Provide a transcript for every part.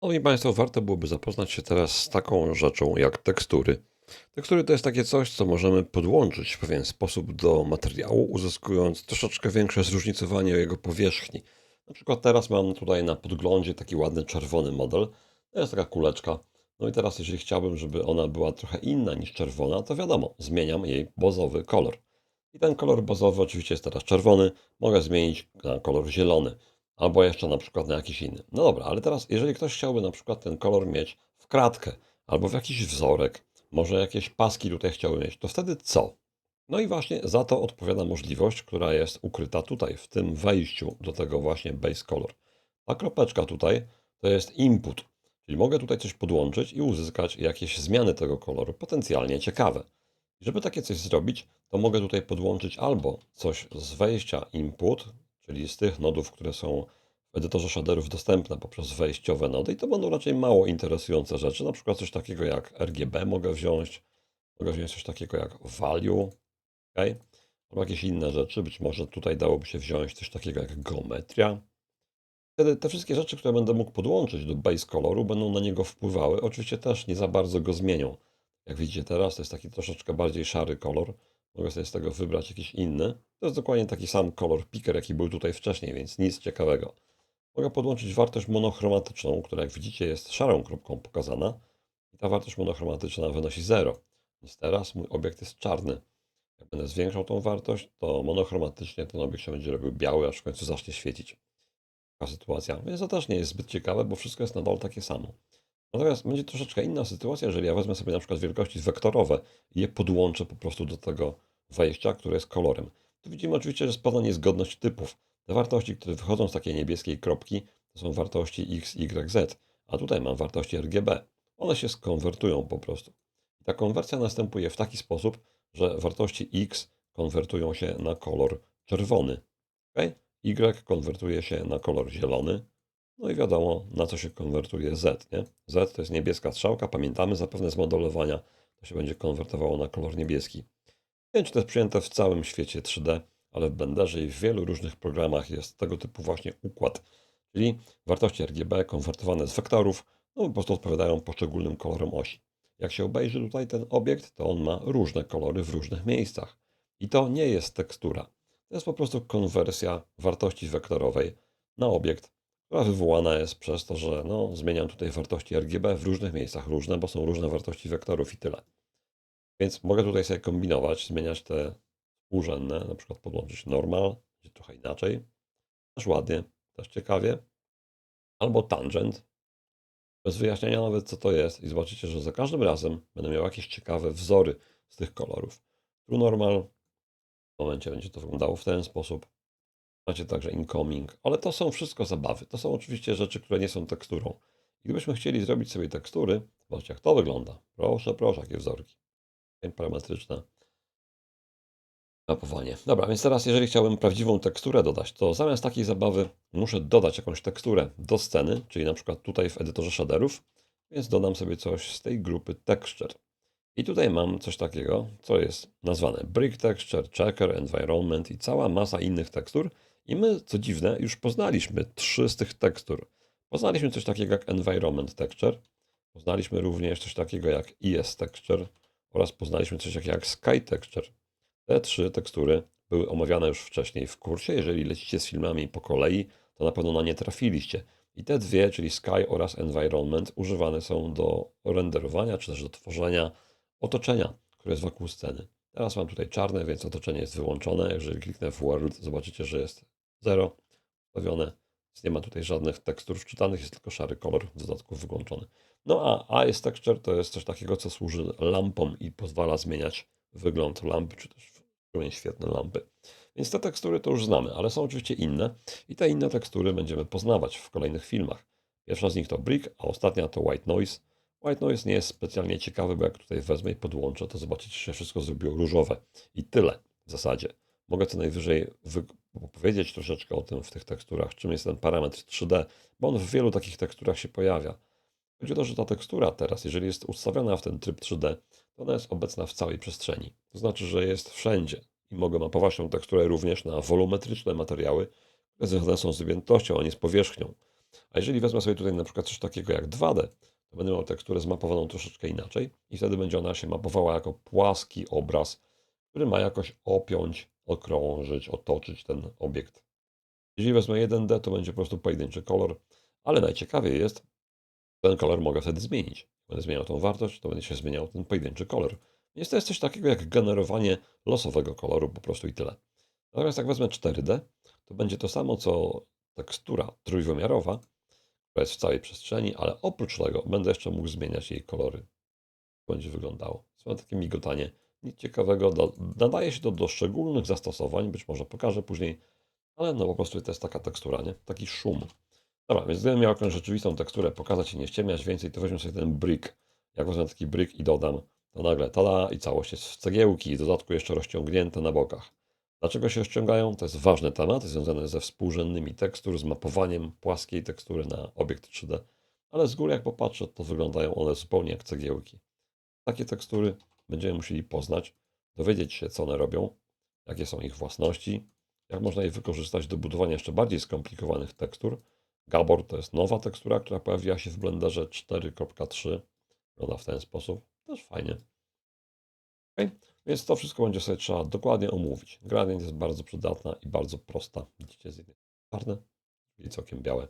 Szanowni Państwo, warto byłoby zapoznać się teraz z taką rzeczą jak tekstury. Tekstury to jest takie coś, co możemy podłączyć w pewien sposób do materiału, uzyskując troszeczkę większe zróżnicowanie jego powierzchni. Na przykład teraz mam tutaj na podglądzie taki ładny czerwony model. To jest taka kuleczka. No i teraz, jeżeli chciałbym, żeby ona była trochę inna niż czerwona, to wiadomo, zmieniam jej bazowy kolor. I ten kolor bazowy oczywiście jest teraz czerwony, mogę zmienić na kolor zielony, albo jeszcze na przykład na jakiś inny. No dobra, ale teraz, jeżeli ktoś chciałby na przykład ten kolor mieć w kratkę, albo w jakiś wzorek, może jakieś paski tutaj chciałby mieć, to wtedy co? No i właśnie za to odpowiada możliwość, która jest ukryta tutaj, w tym wejściu do tego właśnie base color. Ta kropeczka tutaj to jest input, czyli mogę tutaj coś podłączyć i uzyskać jakieś zmiany tego koloru, potencjalnie ciekawe. Żeby takie coś zrobić, to mogę tutaj podłączyć albo coś z wejścia input, czyli z tych nodów, które są w edytorze shaderów dostępne poprzez wejściowe nody i to będą raczej mało interesujące rzeczy, na przykład coś takiego jak RGB mogę wziąć, mogę wziąć coś takiego jak value, ok? Albo jakieś inne rzeczy, być może tutaj dałoby się wziąć coś takiego jak geometria. Wtedy te wszystkie rzeczy, które będę mógł podłączyć do base koloru, będą na niego wpływały. Oczywiście też nie za bardzo go zmienią. Jak widzicie teraz, to jest taki troszeczkę bardziej szary kolor. Mogę sobie z tego wybrać jakiś inny. To jest dokładnie taki sam kolor picker, jaki był tutaj wcześniej, więc nic ciekawego. Mogę podłączyć wartość monochromatyczną, która jak widzicie jest szarą kropką pokazana. I ta wartość monochromatyczna wynosi 0. Więc teraz mój obiekt jest czarny. Jak będę zwiększał tą wartość, to monochromatycznie ten obiekt się będzie robił biały, aż w końcu zacznie świecić. Taka sytuacja. Więc to też nie jest zbyt ciekawe, bo wszystko jest nadal takie samo. Natomiast będzie troszeczkę inna sytuacja, jeżeli ja wezmę sobie na przykład wielkości wektorowe i je podłączę po prostu do tego wejścia, które jest kolorem. Tu widzimy oczywiście, że pewna niezgodność typów. Te wartości, które wychodzą z takiej niebieskiej kropki, to są wartości x, y, z, a tutaj mam wartości RGB. One się skonwertują po prostu. Ta konwersja następuje w taki sposób, że wartości x konwertują się na kolor czerwony. Okay? Y konwertuje się na kolor zielony, no i wiadomo, na co się konwertuje Z, nie? Z to jest niebieska strzałka, pamiętamy zapewne z modelowania, to się będzie konwertowało na kolor niebieski. Czy to jest przyjęte w całym świecie 3D, ale w Blenderze i w wielu różnych programach jest tego typu właśnie układ. Czyli wartości RGB konwertowane z wektorów, no po prostu odpowiadają poszczególnym kolorom osi. Jak się obejrzy tutaj ten obiekt, to on ma różne kolory w różnych miejscach. I to nie jest tekstura. To jest po prostu konwersja wartości wektorowej na obiekt która wywołana jest przez to, że no, zmieniam tutaj wartości RGB w różnych miejscach. Różne, bo są różne wartości wektorów i tyle. Więc mogę tutaj sobie kombinować, zmieniać te współrzędne, na przykład podłączyć normal, będzie trochę inaczej, też ładnie, też ciekawie, albo tangent, bez wyjaśnienia nawet co to jest. I zobaczycie, że za każdym razem będę miał jakieś ciekawe wzory z tych kolorów. True normal, w momencie będzie to wyglądało w ten sposób, Macie także incoming, ale to są wszystko zabawy. To są oczywiście rzeczy, które nie są teksturą. Gdybyśmy chcieli zrobić sobie tekstury, zobaczcie jak to wygląda. Proszę, proszę, jakie wzorki. Parametryczne. Mapowanie. Dobra, więc teraz jeżeli chciałbym prawdziwą teksturę dodać, to zamiast takiej zabawy muszę dodać jakąś teksturę do sceny, czyli na przykład tutaj w edytorze shaderów, więc dodam sobie coś z tej grupy texture. I tutaj mam coś takiego, co jest nazwane brick texture, checker, environment i cała masa innych tekstur, i my, co dziwne, już poznaliśmy trzy z tych tekstur. Poznaliśmy coś takiego jak Environment Texture, poznaliśmy również coś takiego jak ES Texture oraz poznaliśmy coś takiego jak Sky Texture. Te trzy tekstury były omawiane już wcześniej w kursie. Jeżeli lecicie z filmami po kolei, to na pewno na nie trafiliście. I te dwie, czyli Sky oraz Environment, używane są do renderowania, czy też do tworzenia otoczenia, które jest wokół sceny. Teraz mam tutaj czarne, więc otoczenie jest wyłączone. Jeżeli kliknę w World, zobaczycie, że jest 0 ustawione. Nie ma tutaj żadnych tekstur wczytanych, jest tylko szary kolor w dodatku wyłączony. No a Ice Texture to jest coś takiego, co służy lampom i pozwala zmieniać wygląd lampy, czy też strumień świetne lampy. Więc te tekstury to już znamy, ale są oczywiście inne i te inne tekstury będziemy poznawać w kolejnych filmach. Pierwsza z nich to Brick, a ostatnia to White Noise. White Noise nie jest specjalnie ciekawy, bo jak tutaj wezmę i podłączę, to zobaczycie, że się wszystko zrobiło różowe. I tyle w zasadzie. Mogę co najwyżej opowiedzieć troszeczkę o tym w tych teksturach, czym jest ten parametr 3D, bo on w wielu takich teksturach się pojawia. Chodzi o to, że ta tekstura teraz, jeżeli jest ustawiona w ten tryb 3D, to ona jest obecna w całej przestrzeni. To znaczy, że jest wszędzie. I mogę mapować tę teksturę również na wolumetryczne materiały, które związane są z objętością, a nie z powierzchnią. A jeżeli wezmę sobie tutaj na przykład coś takiego jak 2D, to będę miał teksturę zmapowaną troszeczkę inaczej i wtedy będzie ona się mapowała jako płaski obraz, który ma jakoś opiąć, okrążyć, otoczyć ten obiekt. Jeżeli wezmę 1D, to będzie po prostu pojedynczy kolor, ale najciekawiej jest, ten kolor mogę wtedy zmienić. Będę zmieniał tą wartość, to będzie się zmieniał ten pojedynczy kolor. Więc to jest coś takiego jak generowanie losowego koloru po prostu i tyle. Natomiast jak wezmę 4D, to będzie to samo co tekstura trójwymiarowa, która jest w całej przestrzeni, ale oprócz tego będę jeszcze mógł zmieniać jej kolory. Będzie wyglądało. Są takie migotanie. Nic ciekawego. Nadaje się to do szczególnych zastosowań, być może pokażę później, ale no po prostu to jest taka tekstura, nie? Taki szum. Dobra, więc gdybym miał jakąś rzeczywistą teksturę pokazać i nie ściemniać więcej, to weźmy sobie ten brick. Jak wezmę taki brick i dodam, to nagle tada i całość jest w cegiełki w dodatku jeszcze rozciągnięte na bokach. Dlaczego się rozciągają? To jest ważny temat, związany ze współrzędnymi tekstur, z mapowaniem płaskiej tekstury na obiekt 3D. Ale z góry jak popatrzę, to wyglądają one zupełnie jak cegiełki. Takie tekstury będziemy musieli poznać, dowiedzieć się, co one robią, jakie są ich własności, jak można je wykorzystać do budowania jeszcze bardziej skomplikowanych tekstur. Gabor to jest nowa tekstura, która pojawiła się w Blenderze 4.3. Wygląda w ten sposób. Też fajnie. Okay? Więc to wszystko będzie sobie trzeba dokładnie omówić. Gradient jest bardzo przydatna i bardzo prosta. Widzicie, z jednej czarne i całkiem białe.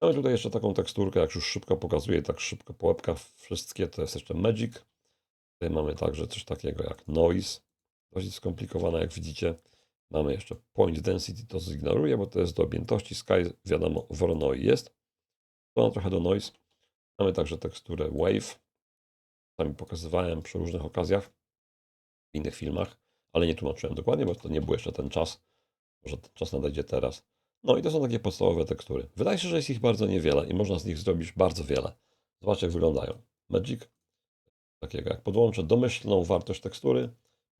Mamy tutaj jeszcze taką teksturkę, jak już szybko pokazuję, tak szybko po łebkach wszystkie, to jest jeszcze Magic. Tutaj mamy także coś takiego jak Noise. Dość skomplikowane, jak widzicie. Mamy jeszcze Point Density, to zignoruję, bo to jest do objętości. Sky, wiadomo, Voronoi jest. To trochę do Noise. Mamy także teksturę Wave. Sami pokazywałem przy różnych okazjach w innych filmach, ale nie tłumaczyłem dokładnie, bo to nie był jeszcze ten czas. Może ten czas nadejdzie teraz. No i to są takie podstawowe tekstury. Wydaje się, że jest ich bardzo niewiele i można z nich zrobić bardzo wiele. Zobaczcie, jak wyglądają. Magic, takiego jak podłączę domyślną wartość tekstury,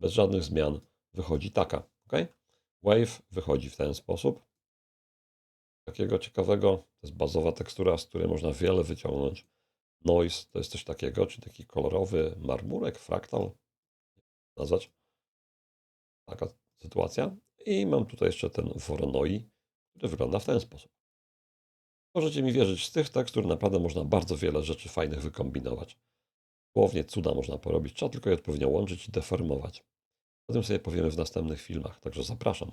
bez żadnych zmian, wychodzi taka. ok? Wave wychodzi w ten sposób. Takiego ciekawego, to jest bazowa tekstura, z której można wiele wyciągnąć. Noise to jest coś takiego, czy taki kolorowy marmurek, fraktal, nazwać. Taka sytuacja. I mam tutaj jeszcze ten Voronoi, który wygląda w ten sposób. Możecie mi wierzyć, z tych tekstur naprawdę można bardzo wiele rzeczy fajnych wykombinować. Słownie cuda można porobić, trzeba tylko je odpowiednio łączyć i deformować. O tym sobie powiemy w następnych filmach, także zapraszam.